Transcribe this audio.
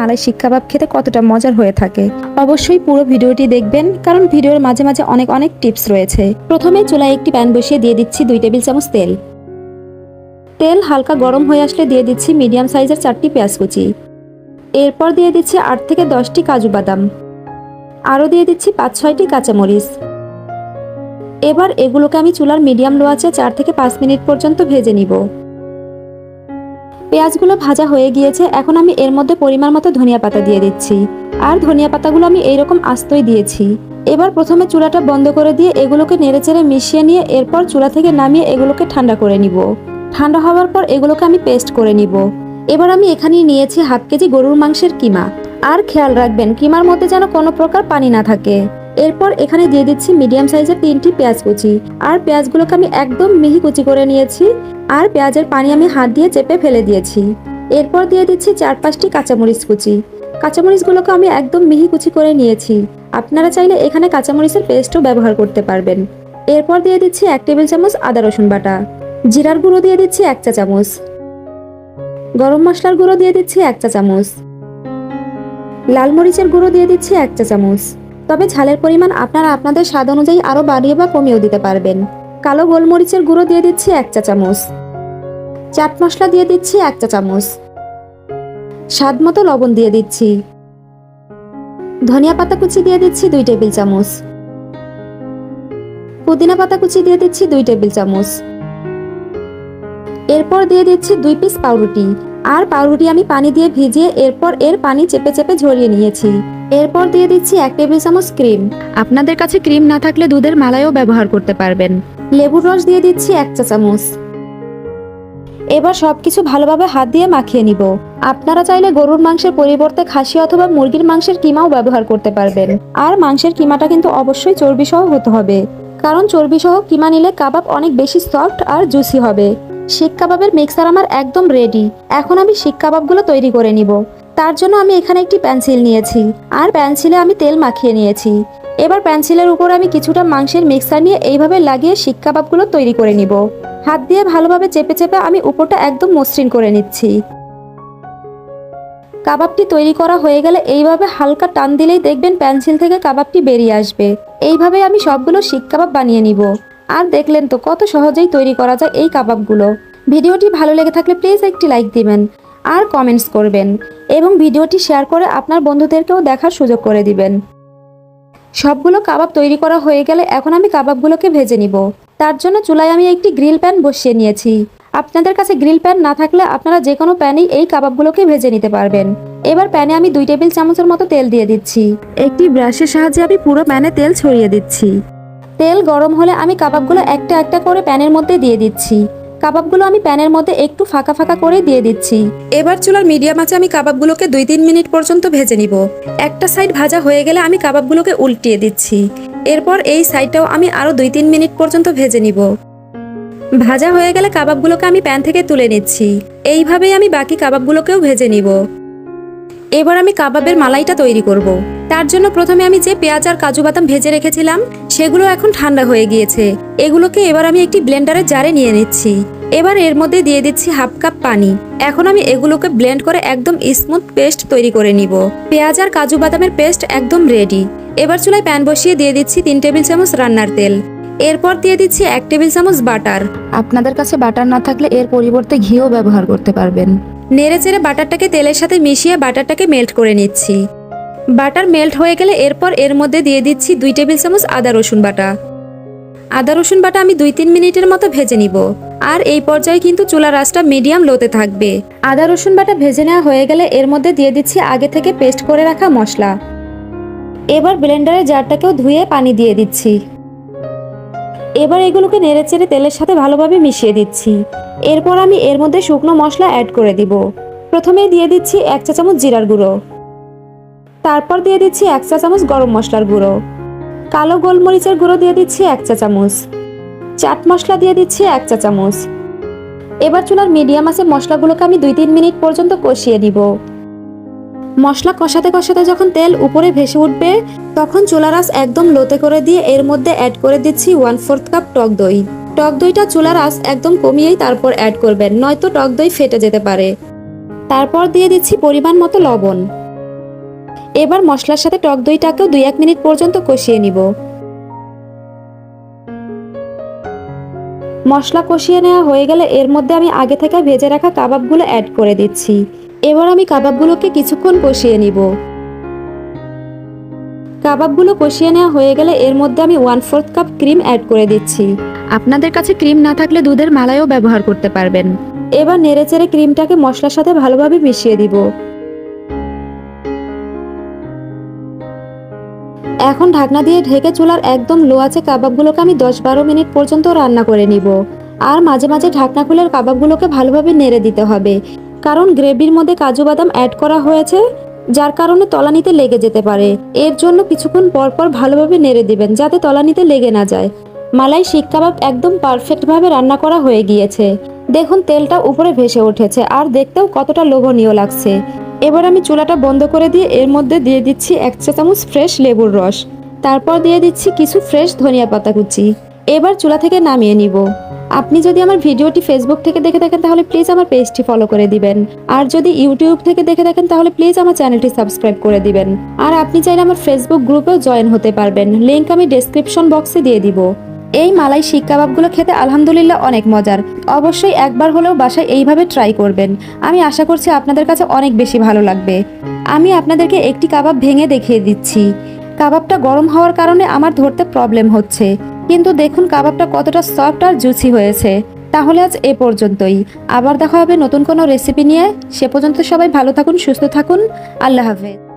মালাই শিক কাবাব খেতে কতটা মজার হয়ে থাকে। অবশ্যই পুরো ভিডিওটি দেখবেন, কারণ ভিডিওর মাঝে মাঝে অনেক অনেক টিপস রয়েছে। প্রথমে চুলায় একটি প্যান বসিয়ে দিয়ে দিচ্ছি দুই টেবিল চামচ তেল। তেল হালকা গরম হয়ে আসলে দিয়ে দিচ্ছি মিডিয়াম সাইজের চারটি পেঁয়াজ কুচি। এরপর দিয়ে দিচ্ছি আট থেকে দশটি কাজু বাদাম। আরও দিয়ে দিচ্ছি পাঁচ ছয়টি কাঁচামরিচ। এবার এগুলোকে আমি চুলার মিডিয়াম লো আছে চার থেকে পাঁচ মিনিট পর্যন্ত ভেজে নিব। পেঁয়াজগুলো ভাজা হয়ে গিয়েছে, এখন আমি এর মধ্যে পরিমাণ মতো ধনিয়া পাতা দিয়ে দিচ্ছি। আর ধনিয়া পাতাগুলো আমি এইরকম আস্তই দিয়েছি। এবার প্রথমে চুলাটা বন্ধ করে দিয়ে এগুলোকে নেড়েচেড়ে মিশিয়ে নিয়ে এরপর চুলা থেকে নামিয়ে এগুলোকে ঠান্ডা করে নিব। ঠান্ডা হওয়ার পর এগুলোকে আমি পেস্ট করে নিব। এবার আমি এখানে নিয়েছি হাফ কেজি গরুর মাংসের কিমা। আর খেয়াল রাখবেন, কিমার মধ্যে যেন কোনো প্রকার পানি না থাকে। এরপর এখানে দিয়ে দিচ্ছি মিডিয়াম সাইজের তিনটি পেঁয়াজ কুচি। আর পেঁয়াজগুলোকে আমি একদম মিহি কুচি করে নিয়েছি। আর পেঁয়াজের পানি আমি হাত দিয়ে চেপে ফেলে দিয়েছি। এরপর দিয়ে দিচ্ছি চার পাঁচটি কাঁচামরিচ কুচি। কাঁচামরিচগুলোকে আমি একদম মিহি কুচি করে নিয়েছি। আপনারা চাইলে এখানে কাঁচামরিচের পেস্টও ব্যবহার করতে পারবেন। এরপর দিয়ে দিচ্ছি এক টেবিল চামচ আদা রসুন বাটা। জিরার গুঁড়ো দিয়ে দিচ্ছি এক চা চামচ। গরম মশলার গুঁড়ো দিয়ে দিচ্ছি এক চা চামচ। লাল মরিচের গুঁড়ো দিয়ে দিচ্ছি এক চা চামচ। তবে ঝালের পরিমাণ আপনারা আপনাদের স্বাদ অনুযায়ী আরও বাড়িয়ে বা কমিয়েও দিতে পারবেন। কালো গোলমরিচের গুঁড়ো দিয়ে দিচ্ছি এক চা চামচ। চাট মশলা দিয়ে দিচ্ছি এক চা চামচ। স্বাদ মতো লবণ দিয়ে দিচ্ছি। ধনিয়া পাতা কুচি দিয়ে দিচ্ছি দুই টেবিল চামচ। পুদিনা পাতা কুচি দিয়ে দিচ্ছি দুই টেবিল চামচ। এরপর দিয়ে দিচ্ছি দুই পিস পাউরুটি। আর পাউরুটি আমি পানি দিয়ে ভিজিয়ে এরপর এর পানি চেপে চেপে ঝরিয়ে নিয়েছি। এরপর দিয়ে দিচ্ছি এক টেবিল চামচ ক্রিম। আপনাদের কাছে ক্রিম না থাকলে দুধের মালাইও ব্যবহার করতে পারবেন। লেবুর রস দিয়ে দিচ্ছি এক চা চামচ। এবার সবকিছু ভালোভাবে হাত দিয়ে মাখিয়ে নিব। আপনারা চাইলে গরুর মাংসের পরিবর্তে খাসি অথবা মুরগির মাংসের কিমাও ব্যবহার করতে পারবেন। আর মাংসের কিমাটা কিন্তু অবশ্যই চর্বি সহ হতে হবে। কারণ চর্বি সহ কিমা নিলে কাবাব অনেক বেশি সফট আর জুসি হবে। শিক কাবাবের মিক্সার আমার একদম রেডি এখন আমি শিক কাবাবগুলো তৈরি করে নিব। তার জন্য আমি এখানে একটি পেন্সিল নিয়েছি। আর পেন্সিলে আমি তেল মাখিয়ে নিয়েছি। এবার পেন্সিলের উপর আমি কিছুটা মাংসের মিক্সার নিয়ে এইভাবে লাগিয়ে শিক কাবাবগুলো তৈরি করে নিব। হাত দিয়ে ভালোভাবে চেপে চেপে আমি উপরটা একদম মসৃণ করে নিচ্ছি। কাবাবটি তৈরি করা হয়ে গেলে এইভাবে হালকা টান দিলেই দেখবেন পেন্সিল থেকে কাবাবটি বেরিয়ে আসবে। এইভাবে আমি সবগুলো শিক কাবাব বানিয়ে নিব। আর দেখলেন তো কত সহজেই তৈরি করা যায় এই কাবাবগুলো। ভিডিওটি ভালো লেগে থাকলে প্লিজ একটি লাইক দিবেন। আর কমেন্টস করবেন এবং ভিডিওটি শেয়ার করে আপনার বন্ধুদেরকেও দেখার সুযোগ করে দিবেন। সবগুলো কাবাব তৈরি করা হয়ে গেলে এখন আমি কাবাবগুলোকে ভেজে নিব। তার জন্য চুলায় আমি একটি গ্রিল প্যান বসিয়ে নিয়েছি। আপনাদের কাছে গ্রিল প্যান না থাকলে আপনারা যে কোনো প্যানেই এই কাবাবগুলোকে ভেজে নিতে পারবেন। এবার প্যানে আমি দুই টেবিল চামচের মতো তেল দিয়ে দিচ্ছি। একটি ব্রাশের সাহায্যে আমি পুরো প্যানে তেল ছড়িয়ে দিচ্ছি। তেল গরম হলে আমি কাবাবগুলো একটা একটা করে প্যানের মধ্যে দিয়ে দিচ্ছি। কাবাবগুলো আমি প্যানের মধ্যে একটু ফাঁকা ফাঁকা করে দিয়ে দিচ্ছি। এবার চুলার মিডিয়াম আছে আমি কাবাবগুলোকে দুই তিন মিনিট পর্যন্ত ভেজে নিব। একটা সাইড ভাজা হয়ে গেলে আমি কাবাবগুলোকে উল্টিয়ে দিচ্ছি। এরপর এই সাইডটাও আমি আরও দুই তিন মিনিট পর্যন্ত ভেজে নিব। ভাজা হয়ে গেলে কাবাবগুলোকে আমি প্যান থেকে তুলে নিচ্ছি। এইভাবেই আমি বাকি কাবাবগুলোকেও ভেজে নিব। এবার আমি কাবাবের মালাইটা তৈরি করব। তার জন্য প্রথমে আমি যে পেঁয়াজ আর কাজু বাদাম ভেজে রেখেছিলাম সেগুলো এখন ঠান্ডা হয়ে গিয়েছে। এগুলোকে এবার আমি একটি ব্লেন্ডারে জারে নিয়ে নিচ্ছি। এবার এর মধ্যে দিয়ে দিচ্ছি হাফ কাপ পানি। এখন আমি এগুলোকে ব্লেন্ড করে একদম স্মুথ পেস্ট তৈরি করে নিব। পেঁয়াজ আর কাজু বাদামের পেস্ট একদম রেডি। এবার চুলায় প্যান বসিয়ে দিয়ে দিচ্ছি তিন টেবিল চামচ রান্নার তেল। এরপর দিয়ে দিচ্ছি এক টেবিল চামচ বাটার। আপনাদের কাছে বাটার না থাকলে এর পরিবর্তে ঘিও ব্যবহার করতে পারবেন। নেড়ে চেড়ে বাটারটাকে তেলের সাথে মিশিয়ে বাটারটাকে মেল্ট করে নিচ্ছি। বাটার মেল্ট হয়ে গেলে এরপর এর মধ্যে দিয়ে দিচ্ছি দুই টেবিল চামচ আদা রসুন বাটা। আদা রসুন বাটা আমি দুই তিন মিনিটের মতো ভেজে নিব। আর এই পর্যায়ে কিন্তু চুলা রাসটা মিডিয়াম লোতে থাকবে। আদা রসুন বাটা ভেজে নেওয়া হয়ে গেলে এর মধ্যে দিয়ে দিচ্ছি আগে থেকে পেস্ট করে রাখা মশলা। এবার ব্লেন্ডারের জারটাকেও ধুয়ে পানি দিয়ে দিচ্ছি। এবার এগুলোকে নেড়েচেড়ে তেলের সাথে ভালোভাবে মিশিয়ে দিচ্ছি। এরপর আমি এর মধ্যে শুকনো মশলা অ্যাড করে দিব। প্রথমে দিয়ে দিচ্ছি এক চা চামচ জিরার গুঁড়ো। তারপর দিয়ে দিচ্ছি এক চা চামচ গরম মশলার গুঁড়ো। কালো গোলমরিচের গুঁড়ো দিয়ে দিচ্ছি এক চা চামচ। চাট মশলা দিয়ে দিচ্ছি এক চা চামচ। এবার চুলার মিডিয়াম আছে মশলাগুলোকে আমি দুই তিন মিনিট পর্যন্ত কষিয়ে দিব মশলা কষাতে কষাতে যখন তেল উপরে ভেসে উঠবে, তখন চুলার আঁচ একদম লোতে করে দিয়ে এর মধ্যে অ্যাড করে দিচ্ছি ওয়ান ফোর্থ কাপ টক দই। টক দইটা চুলার আঁচ একদম কমিয়েই তারপর অ্যাড করবেন, নয়তো টক দই ফেটে যেতে পারে। তারপর দিয়ে দিচ্ছি পরিমাণ মতো লবণ। এবার মশলার সাথে টক দইটাকেও দুই এক মিনিট পর্যন্ত কষিয়ে নিব। মশলা কষিয়ে নেওয়া হয়ে গেলে এর মধ্যে আমি আগে থেকে ভেজে রাখা কাবাবগুলো অ্যাড করে দিচ্ছি। এবার আমি কাবাবগুলোকে কিছুক্ষণ কষিয়ে নিব। কাবাবগুলো কষিয়ে নেওয়া হয়ে গেলে এর মধ্যে আমি one fourth cup cream add করে দিচ্ছি। আপনাদের কাছে ক্রিম না থাকলে দুধের মালাইও ব্যবহার করতে পারবেন। এবার নেড়েচেড়ে ক্রিমটাকে মশলার সাথে ভালোভাবে মিশিয়ে দিব। এখন ঢাকনা দিয়ে ঢেকে চুলার একদম লো আছে কাবাবগুলোকে আমি দশ বারো মিনিট পর্যন্ত রান্না করে নিব। আর মাঝে মাঝে ঢাকনা খুলে কাবাবগুলোকে ভালোভাবে নেড়ে দিতে হবে। কারণ গ্রেভির মধ্যে কাজু বাদাম অ্যাড করা হয়েছে, যার কারণে তলানিতে লেগে যেতে পারে। এর জন্য কিছুক্ষণ পর পর ভালোভাবে নেড়ে দিবেন, যাতে তলানিতে লেগে না যায়। মালাই শিক কাবাব একদম পারফেক্টভাবে রান্না করা হয়ে গিয়েছে। দেখুন, তেলটা উপরে ভেসে উঠেছে, আর দেখতেও কতটা লোভনীয় লাগছে। এবার আমি চুলাটা বন্ধ করে দিয়ে এর মধ্যে দিয়ে দিচ্ছি এক চা চামচ ফ্রেশ লেবুর রস। তারপর দিয়ে দিচ্ছি কিছু ফ্রেশ ধনিয়া পাতা কুচি। এবার চুলা থেকে নামিয়ে নিব। আপনি যদি আমার ভিডিওটি ফেসবুক থেকে দেখে থাকেন, তাহলে প্লিজ আমার পেজটি ফলো করে দিবেন। আর যদি ইউটিউব থেকে দেখে থাকেন, তাহলে প্লিজ আমার চ্যানেলটি সাবস্ক্রাইব করে দিবেন। আর আপনি চাইলে আমার ফেসবুক গ্রুপেও জয়েন হতে পারবেন। লিংক আমি ডেসক্রিপশন বক্সে দিয়ে দিব। এই মালাই শিক কাবাবগুলো খেতে আলহামদুলিল্লাহ অনেক মজার। অবশ্যই একবার হলেও বাসায় এইভাবে ট্রাই করবেন। আমি আশা করছি আপনাদের কাছে অনেক বেশি ভালো লাগবে। আমি আপনাদেরকে একটি কাবাব ভেঙে দেখিয়ে দিচ্ছি। কাবাবটা গরম হওয়ার কারণে আমার ধরতে প্রবলেম হচ্ছে। কিন্তু দেখুন কাবাবটা কতটা সফট আর জুসি হয়েছে। তাহলে আজ এ পর্যন্তই। আবার দেখা হবে নতুন কোনো রেসিপি নিয়ে। সে পর্যন্ত সবাই ভালো থাকুন, সুস্থ থাকুন। আল্লাহ হাফেজ।